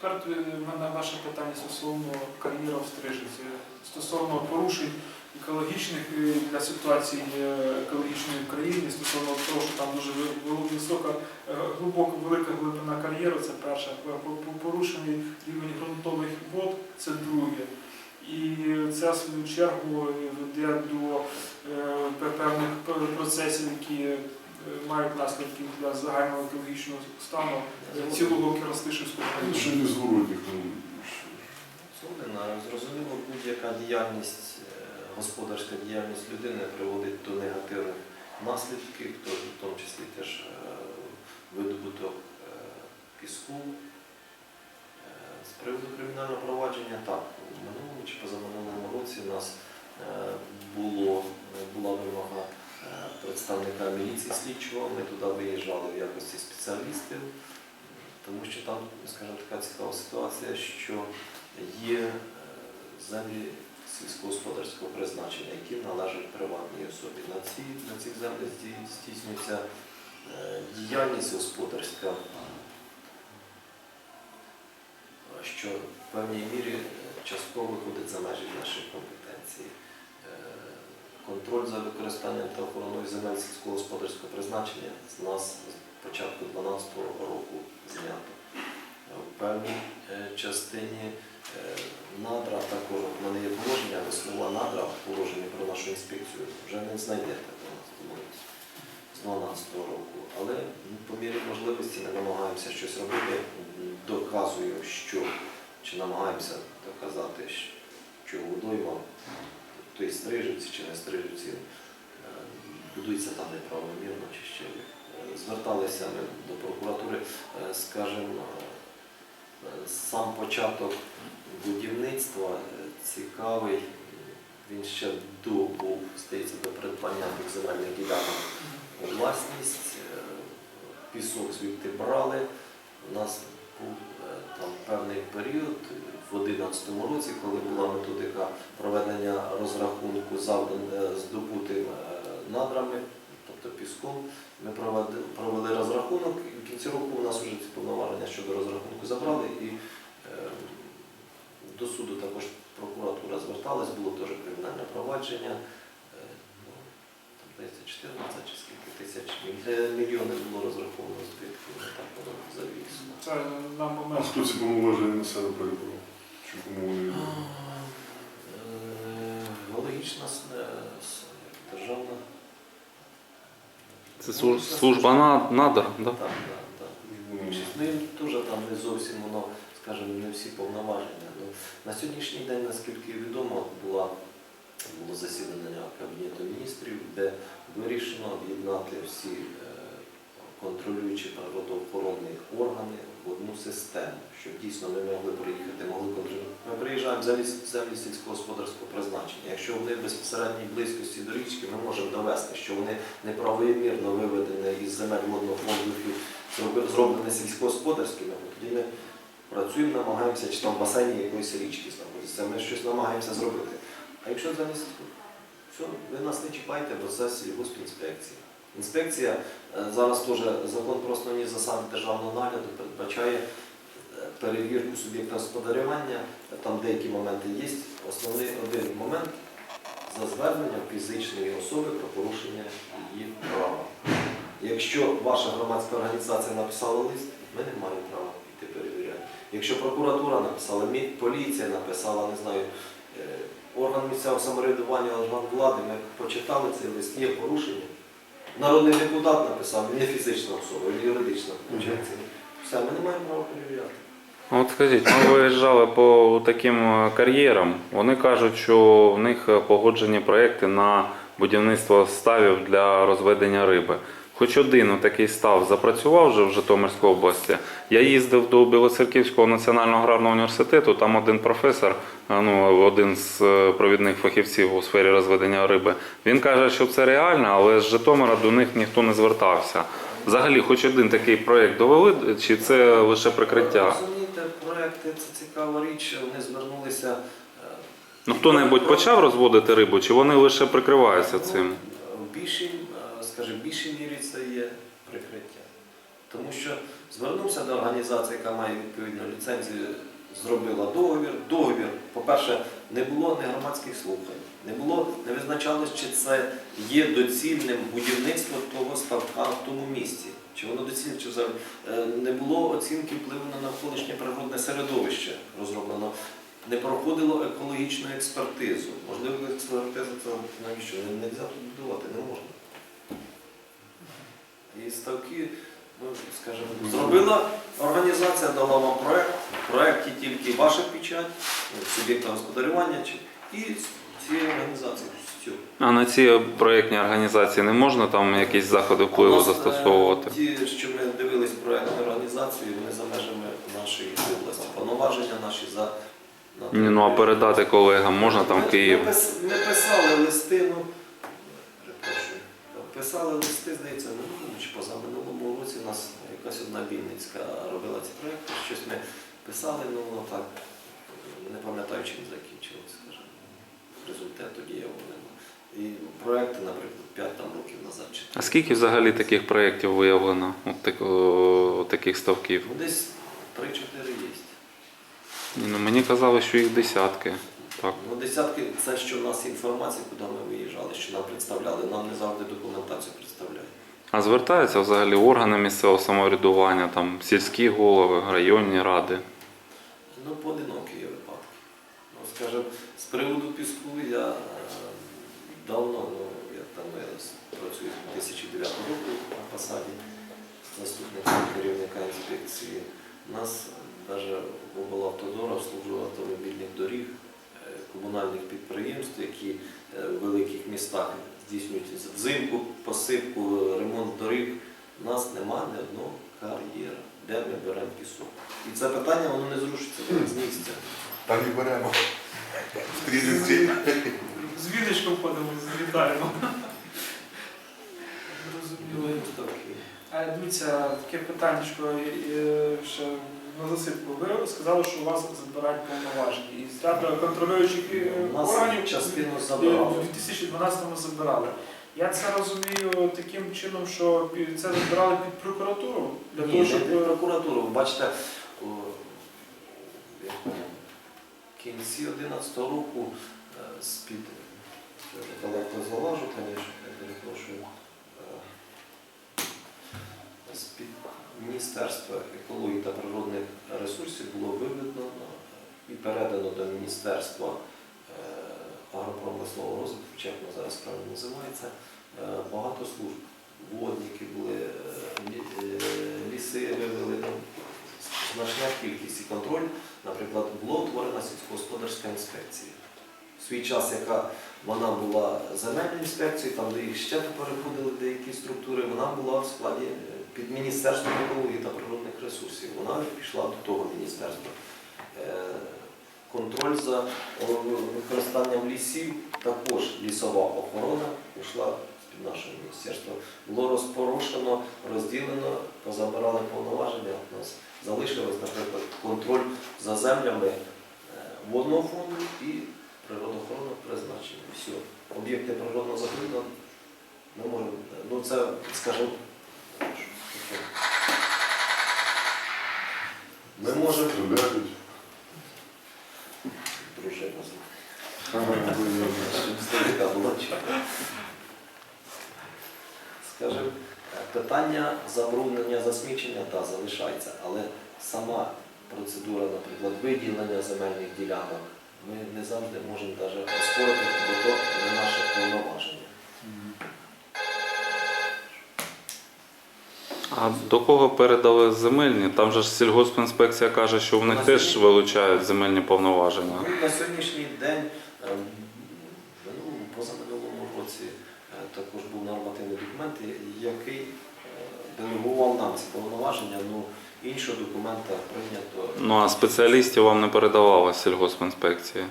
Тепер в мене ваше питання стосовно кар'єра в Стрижиці, стосовно порушень екологічних е, для ситуації е, екологічної в країні, стосовно того, що там дуже ви- ви- висока, е, глибока, велика глибина кар'єру, це перше. По- по- Порушений рівень ґрунтових вод, це друге. І це в свою чергу веде до певних процесів, які мають наслідки для загального екологічного стану цілого Кіростишівського Ну, району. Ще не згородних там. Зрозуміло, будь-яка діяльність, е, господарська діяльність людини приводить до негативних наслідків, то в тому числі теж е, видобуток е, піску. З приводу кримінального провадження, так, у минулому чи позаминулому році у нас було, була вимога представника міліції слідчого, ми туди виїжджали в якості спеціалістів, тому що там, скажімо, така цікава ситуація, що є е, землі сільськогосподарського призначення, які належать приватній особі. На, ці, на цих землях здійснюється е, діяльність господарська, е, що в певній мірі е, частково виходить за межі. Е, Контроль за використанням та охороною земель сільськогосподарського призначення з нас з початку 2012 року знято. Е, В певній е, частині е, надра також в мене є положення, але слова надра в положенні про нашу інспекцію вже не знайдете в 12 з 12 року. Але ну, по мірі можливості ми намагаємося щось робити. Доказую, що чи намагаємося доказати, що водойма, то і стрижівці чи не стрижівці, е, будується там неправомірно чи ще. Е, Зверталися ми до прокуратури, е, скажімо, сам початок будівництва цікавий. Він ще до був, здається, до придбання тих земельних ділянок у власність. Пісок звідти брали. У нас був там певний період в 2011 році, коли була методика проведення розрахунку завдан е, здобутим е, надрами, тобто піском. Ми провели, провели розрахунок, і в кінці року у нас вже ці повноваження щодо розрахунку забрали, і е, до суду також прокуратура зверталась, було теж кримінальне провадження. Е, ну, там, здається, 14 чи скільки тисяч міль- е, мільйонів було розраховано збитків, так воно завісно. Це на А момент. хто ці повноваження на себе перебрав? Чи кому вони? С- е, державна. Це служ- служба на- надр, да? Так, так, так. Ну, їм теж там не зовсім воно, скажімо, не всі повноваження. Ну, на сьогоднішній день, наскільки відомо, була, було засідання Кабінету міністрів, де вирішено об'єднати всі е, контролюючі природоохоронні органи в одну систему, щоб дійсно ми могли приїхати, могли контролювати. Ми приїжджаємо в землі, сільськогосподарського призначення. Якщо вони в безпосередній близькості до річки, ми можемо довести, що вони неправомірно виведені із земель водного фонду зроблені сільськогосподарськими, то тоді ми працюємо, намагаємося, чи там в басейні якоїсь річки знаходиться, ми щось намагаємося зробити. А якщо замість все, ви нас не чіпайте, бо це сільгоспінспекція. Інспекція е, зараз теж закон про основні засади державного нагляду передбачає е, перевірку суб'єкта господарювання. Там деякі моменти є. Основний один момент за зверненням фізичної особи про порушення її права. Якщо ваша громадська організація написала лист, ми не маємо права йти перевіряти. Якщо прокуратура написала, поліція написала, не знаю, е, орган місцевого самоврядування, орган влади, ми почитали цей лист, є порушення. Народний депутат написав, він не фізична особа, він юридична. виходить. Все, ми не маємо права перевіряти. Ну, От скажіть, ми виїжджали по таким е, кар'єрам. Вони кажуть, що в них е, погоджені проекти на будівництво ставів для розведення риби. Хоч один такий став запрацював вже в Житомирській області. Я їздив до Білоцерківського національного аграрного університету. Там один професор, е, ну один з е, провідних фахівців у сфері розведення риби. Він каже, що це реально, але з Житомира до них ніхто не звертався. Взагалі, хоч один такий проект довели, чи це лише прикриття? Розумієте, проекти це цікава річ. Вони звернулися. е, Ну хто-небудь почав розводити рибу, чи вони лише прикриваються цим? В більшій, е, скажімо, в більшій мірі це є прикриття. Тому що Звернувся до організації, яка має відповідну ліцензію, зробила договір. Договір, по-перше, не було не громадських слухань, не було, не визначалось, чи це є доцільним будівництво того ставка в тому місці. Чи воно доцільне, чи взагалі Е, не було оцінки впливу на навколишнє природне середовище розроблено. Не проходило екологічну експертизу. Можливо, експертиза це навіщо? Не можна тут будувати, не можна. І ставки, ну, скажімо, зробила організація, дала вам проект. В проєкті тільки ваша печать, суб'єкта господарювання і цієї організації. А на ці проєктні організації не можна там якісь заходи впливу нас, е, застосовувати? Ті, що ми дивились проєктні організації, вони за межами нашої області. Повноваження наші за Ні, ну а передати колегам можна там Ми- Київ? Ми, ми писали листи, ну перепрошую. Писали листи, здається, в минулому чи позаминулому році у нас якась Вінницька робила ці проєкти. Щось ми писали, ну так не пам'ятаю, чим закінчилось, скажімо. Результату дієвого нема. І проекти, наприклад, 5 там років назад чи А скільки взагалі таких проєктів виявлено? От, так, о, таких ставків? Десь 3-4 є. Ну, мені казали, що їх десятки. Так. Ну, десятки це що в нас інформація, куди ми виїжджали, що нам представляли. Нам не завжди документацію представляють. А звертаються взагалі органи місцевого самоврядування, там сільські голови, районні ради. Ну, поодинокі є випадки. Ну, скажімо, з приводу піску я е, давно, ну, я там я працюю з 2009 року на посаді заступника керівника інспекції. У нас навіть в облавтодора служба автомобільних доріг, е, комунальних підприємств, які е, в великих містах здійснюють взимку, посипку, ремонт доріг. У нас немає ні одного кар'єра, де ми беремо пісок. І це питання воно не зрушиться з місця. Там і беремо. З віночком ходимо, злітаємо. Зрозуміло. А дивіться, таке питання, ще на засипку. Ви сказали, що у вас забирають повноваження. І з контролюючих е, У нас органів частину е, забирали. в 2012-му забирали. Я це розумію таким чином, що це забирали під прокуратуру для Ні, того, щоб під е, прокуратуру. Ви бачите, о, як в кінці 11 року е, з-під я далеко залажу, звісно, я перепрошую. е, З-під Міністерства екології та природних ресурсів було виведено і передано до Міністерства е, агропромислового розвитку, як воно зараз правильно називається, е, багато служб. Водники були, е, лі- е, ліси вивели, ну, значна кількість і контроль. Наприклад, була утворена сільськогосподарська інспекція. В свій час, яка вона була земельною інспекцією, там, де їх ще переходили деякі структури, вона була в складі е, під Міністерством екології та природних ресурсів. Вона пішла до того міністерства. Е, Контроль за використанням лісів, також лісова охорона пішла з-під нашого міністерства. Було розпорошено, розділено, позабирали повноваження. У нас залишилось, наприклад, контроль за землями е, водного фонду і природоохоронного призначення. Все. Об'єкти природного можемо. Ну це, скажімо, ми можемо Стріляють. дружина з Ага, блін. Така була черга. Скажімо, питання забруднення засмічення та залишається, але сама процедура, наприклад, виділення земельних ділянок, ми не завжди можемо навіть оспорити, бо то не наше повноваження. А до кого передали земельні? Там же ж сільгоспінспекція каже, що в них На теж вилучають земельні повноваження. Ну, на сьогоднішній день, е, в минулому, позаминулому році е, також був нормативний документ, який е, делегував нам ці повноваження, ну іншого документа прийнято Ну а спеціалістів вам не передавала сільгоспінспекція.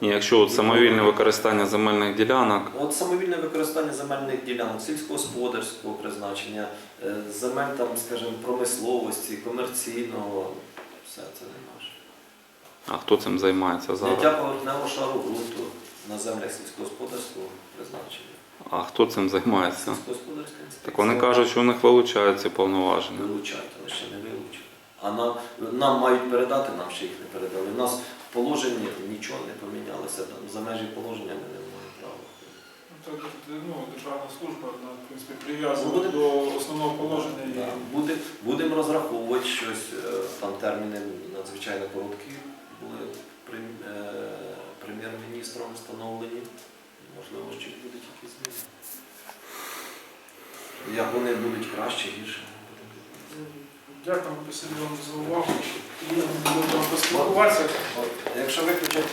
Ні, якщо от самовільне використання земельних ділянок, От самовільне використання земельних ділянок, сільськогосподарського призначення, е, земель там, скажімо, промисловості, комерційного, все це не наше. а хто цим займається зараз? Зняття поверхневого шару ґрунту на землях сільськогосподарського призначення. А хто цим займається? Сільськогосподарська інспекція. Так вони кажуть, що у них вилучаються повноваження. Вилучають, але ще не вилучили. А нам, нам мають передати, нам ще їх не передали. У нас положенні нічого не помінялося. За межі положення ми не маємо права. Ну, так, ну, державна служба, вона, в принципі, прив'язана Ну, буде- до основного положення. і- Да. Буде, будемо розраховувати щось, е, там терміни надзвичайно короткі були прем- е, прем'єр-міністром встановлені. Можливо, ще будуть якісь зміни. Як вони будуть краще, гірше. ми будемо дивитися. Дякую, Василь, вам за увагу. І будемо поспілкуватися. Якщо виключати